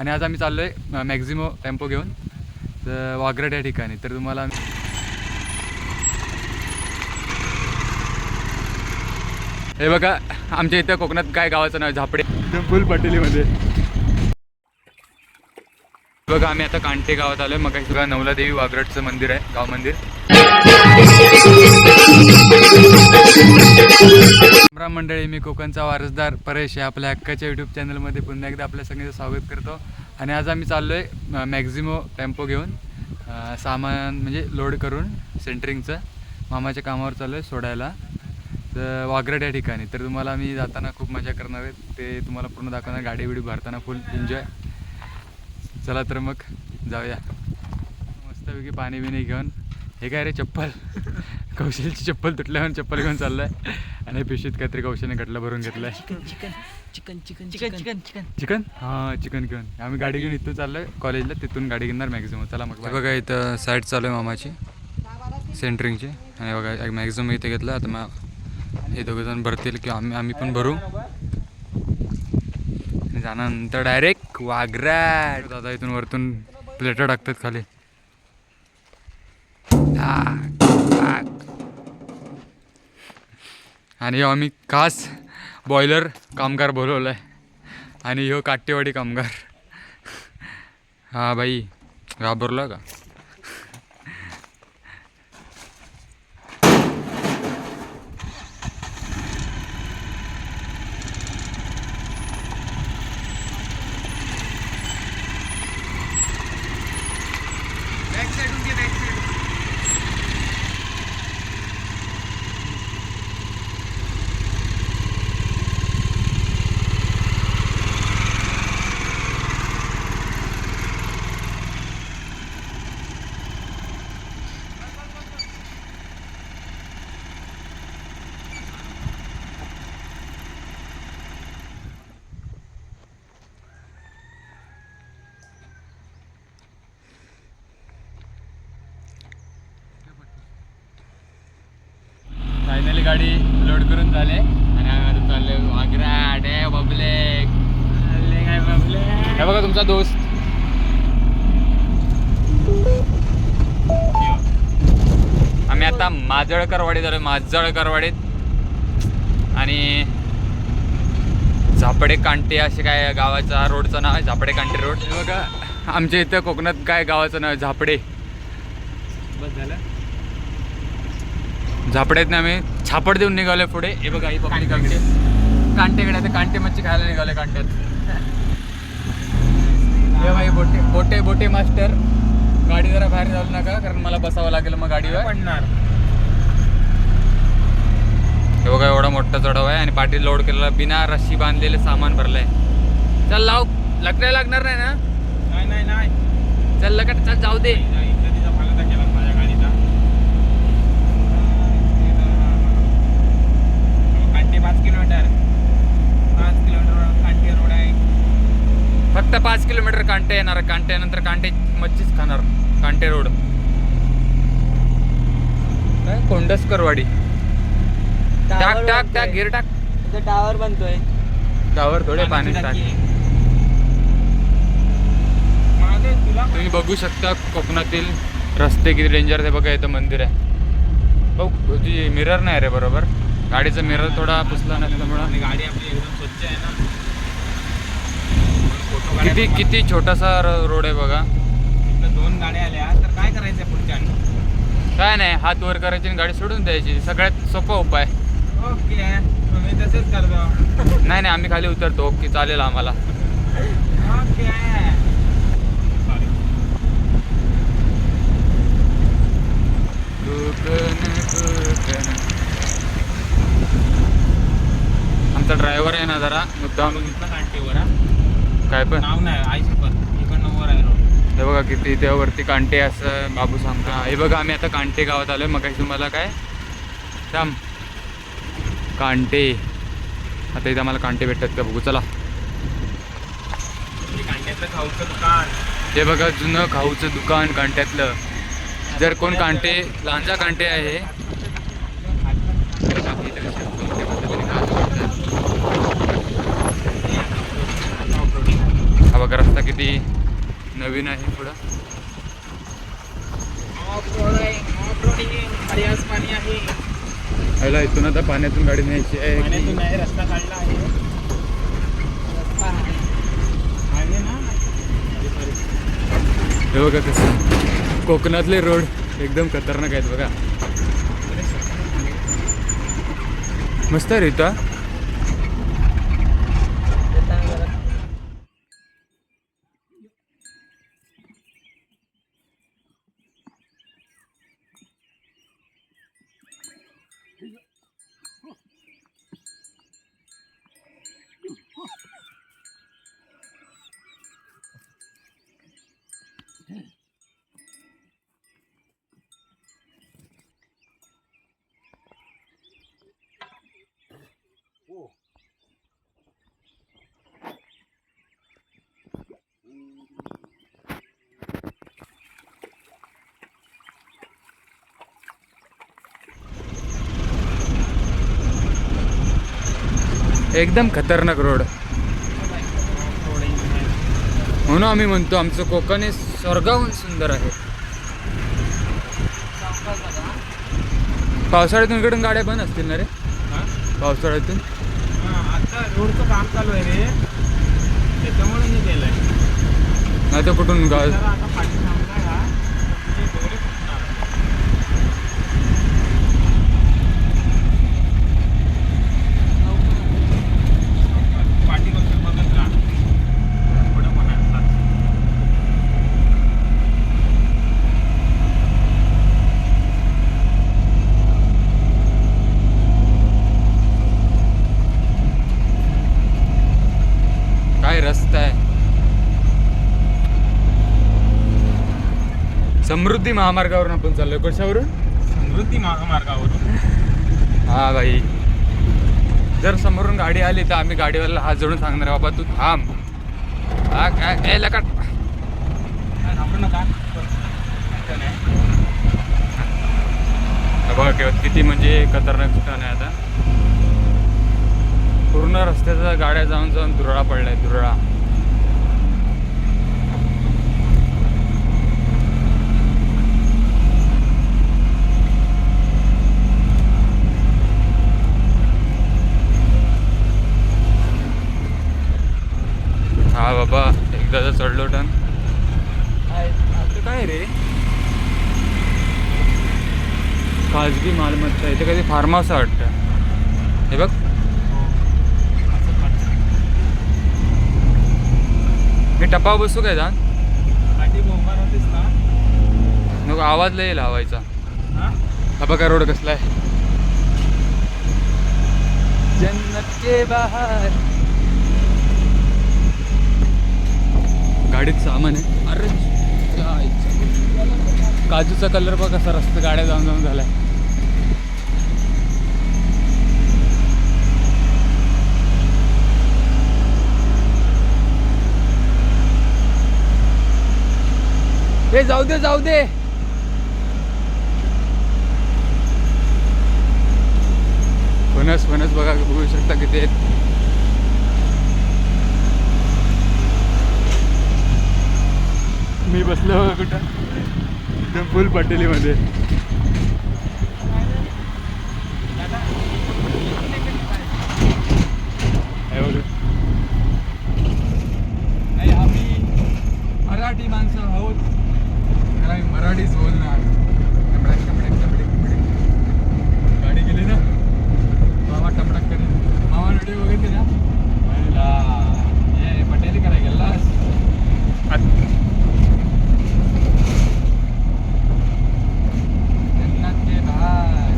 आणि आज आम्ही चाललो आहे मॅक्झिमो टेम्पो घेऊन. तर वागरट या ठिकाणी. तर तुम्हाला हे बघा आमच्या इथं कोकणात काय गावाचं नाव आहे? झापडे. फुल पटेलीमध्ये. बघा आम्ही आता कांटे गावात आलोय. मग बघा नवला देवी वागरटचं मंदिर आहे गाव मंदिर. राम मंडळी मी कोकणचा वारसदार परेश आहे. आपल्या हक्काच्या यूट्यूब चॅनलमध्ये पुन्हा एकदा आपल्या सगळ्यांचं स्वागत करतो. आणि आज आम्ही चाललो आहे मॅक्झिमो टेम्पो घेऊन सामान म्हणजे लोड करून सेंटरिंगचं मामाच्या कामावर चाललो आहे सोडायला. तर वागरट या ठिकाणी. तर तुम्हाला मी जाताना खूप मजा करणार आहे. ते तुम्हाला पूर्ण दाखवणार. गाडी बिडी भरताना फुल एन्जॉय चला तर मग जाऊया. मस्तपैकी पाणी बिणी घेऊन. हे काय रे चप्पल? कौशलची चप्पल तुटल्यावर चप्पल घेऊन चाललाय. आणि पिशवीत काहीतरी कौशलने गटला भरून घेतलाय. Chicken chicken chicken chicken chicken chicken. Chicken हां चिकन घेऊन. आम्ही गाडी घेऊन इथून चाललोय कॉलेजला तिथून गाडी घेणार मॅक्झिमम चला मग बघा इथं साईड चालू आहे मामाची. सेंटरिंगची आणि बघा मॅक्झिमम इथे घेतला आता मग हे दोघं जण भरतील किंवा आम्ही आम्ही पण भरू. आणि जाण्यानंतर डायरेक्ट वाघरा दादा इथून वरतून प्लेटर टाकतात खाली. हा आणि हो आम्ही खास बॉयलर कामगार बोलवलं आहे आणि ह्यो काटेवाडी कामगार. हां बाई घाबरला का फायनली गाडी लोड करून झाले आणि आम्ही आता आग्रा डे ए बबले. काय बाबले? हे बघा तुमचा दोस्त. आम्ही आता माजळकरवाडीत आलो माजळकरवाडीत. आणि झापडे कांटे असे काय गावाचा रोडचं नाव आहे झापडे कांटे रोड. बघा आमच्या इथं कोकणात काय गावाचं नाव आहे? झापडे. बस झालं. झापड्यात आम्ही छापड देऊन निघालोय पुढे. हे बघा ही पकडी कांटे कांटेकडे आता कांटे मच्छी खायला निघाले कांट्यात. हे बाई बोटे बोटे बोटे मास्टर. गाडी जरा बाहेर जाऊ नका कारण मला बसावं लागेल मग गाडीवर. पडणार. हे बघा एवढा मोठा चढाव आहे आणि पाठी लोड केलेला बिना रस्सी बांधलेले सामान भरलंय. चल लाव. लकड्या लागणार नाही ना? नाही नाही नाही. चल लकड चल जाऊ दे इथं तिचा फालता केला माझ्या गाडीचा कांटे पाच किलोमीटर पाच किलोमीटर कांटे रोड आहे फक्त पाच किलोमीटर कांटे येणार कांटे नंतर कांटे मच्छीच खाणार कांटे रोड. काय? कोंडसकरवाडी. टाक टाक टाक गिर टाक. टावर बनतोय. त्यावर थोडे पाणी टाक. तुम्ही बघू शकता कोकणातील रस्ते किती डेंजर आहे बघा इथं मंदिर आहे. बघ तुझी मिरर नाही रे बरोबर? गाडीचा मिरर थोडा पुसला नसल्यामुळं. गाडी आपली एकदम स्वच्छ आहे ना. किती किती छोटासा रोड आहे बघा. दोन गाड्या आल्या तर काय करायचं पुढच्या काय नाही हात वर करायची आणि गाडी सोडून द्यायची. सगळ्यात सोपा उपाय. ओके मी तसेच करतो. नाही नाही आम्ही खाली उतरतो. ओके चालेल आम्हाला. ओके. आमचा ड्रायव्हर आहे ना जरा. हा? काय पण? नाव नाही आई शपथ इकडनं वर आहे रोड. हे बघा किती त्यावरती कांटे असं बाबू सांगता. हे बघा आम्ही आता कांटे गावात आलोय. मग तुम्हाला काय? थांब. कांटे. आता इथं आम्हाला कांटे भेटतात का बघू चला. कांट्यातलं खाऊचं दुकान. हे बघा जुनं खाऊचं दुकान कांट्यातलं. जर कोण कांटे लांजा कांटे आहे हा बघा रस्ता किती किती नवीन आहे आज पाणी आहे ह्याला इथून आता पाण्यातून गाडी न्यायची आहे. आहे रस्ता काढला आहे. रस्ता आहे आहे ना हे बघा कसं. कोकणातले रोड एकदम खतरनाक आहेत बघा. मस्त आहे रीता एकदम खतरनाक रोड म्हणून आम्ही म्हणतो आमचं कोकण हे स्वर्गाहून सुंदर आहे. पावसाळ्यातून इकडून गाड्या बंद असतील ना रे? पावसाळ्यातून? आता रोडचं काम चालू आहे रे. त्याच्यामुळे मी केलंय नाही तर कुठून गा जरा आता पाणी थांबलाय हा ते दोरे फुटणार. पाठी बघ बघत राहा पुढं पण आहे आता. काय रस्ता आहे समृद्धी महामार्गावरून आपण चाललोय. कशावरून? समृद्धी महामार्गावरून. हा भाई जर समोरून गाडी आली तर आम्ही गाडीवाल्याला हात जोडून सांगणार बाबा तू थांब. हा काय ए लकाट. थांबू नका. बघा किती म्हणजे खतरनाक ठिकाण आहे आता. पूर्ण रस्त्याचा गाड्या जाऊन जाऊन दुरळा पडलाय दुरळा हा बाबा एकदा तर चढलो टन. काय रे? खाजगी मालमत्ता इथे कधी फार्म हाऊस वाटतं? हे बघ. मी टप्पा बसू काय जाण? पाठी नको आवाज लय लावायचा. हवायचा हा हा बघा रोड कसला आहे. जन्नत के बाहर. गाडीत सामान आहे. अरे. काजूचा कलर बघ कसा रस्ता गाड्या जाऊन जाऊन झालाय. हे जाऊ दे जाऊ दे. फणस फणस बघा बघू शकता किती आहेत. मी बसलो कुठं. एकदम फुल पटेलीमध्ये. नाही आम्ही मराठी माणसं आहोत. मराठीच बोलणार टमडक टमडक टमडक टमडक गाडी गेली ना मामा टमडक करेल मामा व्हिडिओ बघितले ना पहिला हे पटेल करायला गेलास जन्नत के बाहर.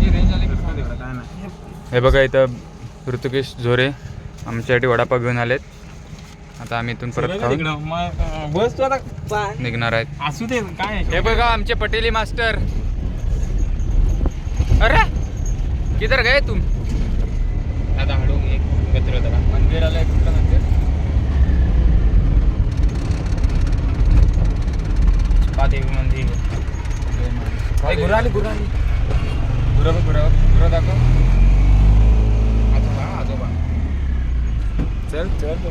ही रेंज आली का? काय नाही हे बघा इथं ऋतुकेश झोरे आमच्यासाठी वडापाव घेऊन आलेत. आता आम्ही इथून परत अं, बस तू आता निघणार आहेत. असू दे काय? हे बघा आमचे पटेली मास्टर. अरे किधर गए तुम? आता हळू एक मंदिर आलंय कुठलं मंदिर पादेवी मंदिर गुराली गुराली गुरु गुरु गुरु दाखव आजोबा आजोबा चल चल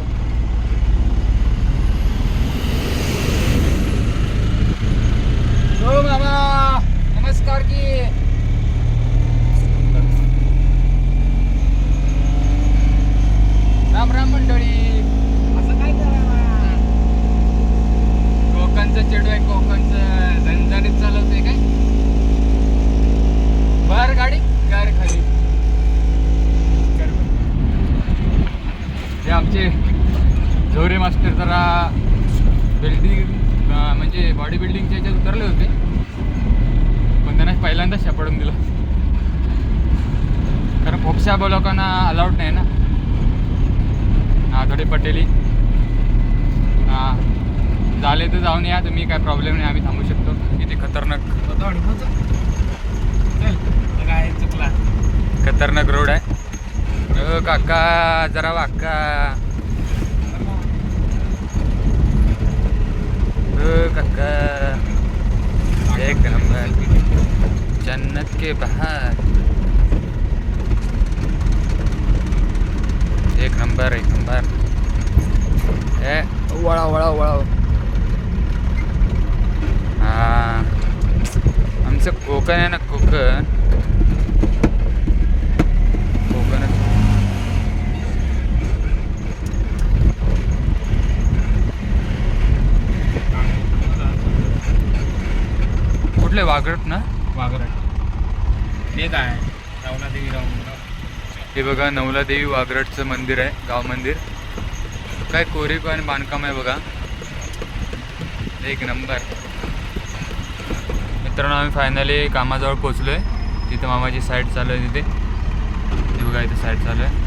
हो मामा नमस्कार की राम राम मंडळी असं काय करायला कोकणचं चेडू आहे कोकणचं झणझणीत चालवतोय काय बर गाडी कार खाली कर बर. हे आमचे झोरे मास्टर जरा बिल्डिंग म्हणजे बॉडी बिल्डिंगच्या याच्यात उतरले होते. पण त्यांना पहिल्यांदाच सापडून दिलं. कारण फोपशा लोकांना अलाउड नाही ना. हा थोडी पटेली. हां. झाले तर जाऊन या तुम्ही काय प्रॉब्लेम नाही आम्ही थांबू शकतो. इथे खतरनाक. चल काय चुकला खतरनाक रोड आहे. काका जरा वाका. काका एक नंबर। जन्नत के बाहर। एक नंबर एक नंबर। ए वळा वळा वळा हा आमचं कोकण आहे ना कोकण। कुठले वागरट ना? वागरट ते काय रावणा देवी हे बघा नवला देवी वागरटचं मंदिर आहे गाव मंदिर. काय कोरीव आणि बांधकाम आहे बघा. एक नंबर. मित्रांनो आम्ही फायनली कामाजवळ पोचलो आहे तिथं मामाची साईड चालू आहे तिथे. बघा इथे साईड चालू आहे.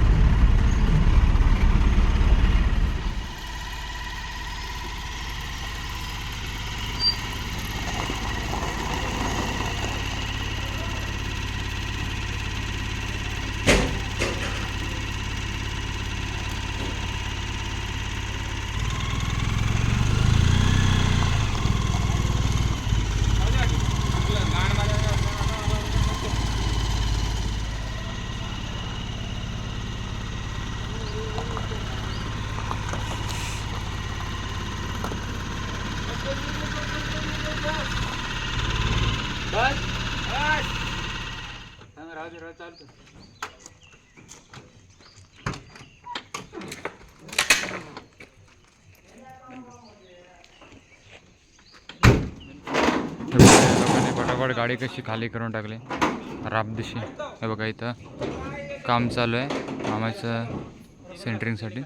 लोकांनी फटाफट गाडी कशी खाली करून टाकली. राबदिशी हे बघा इथं काम चालू आहे. मामाचं सेंटरिंगसाठी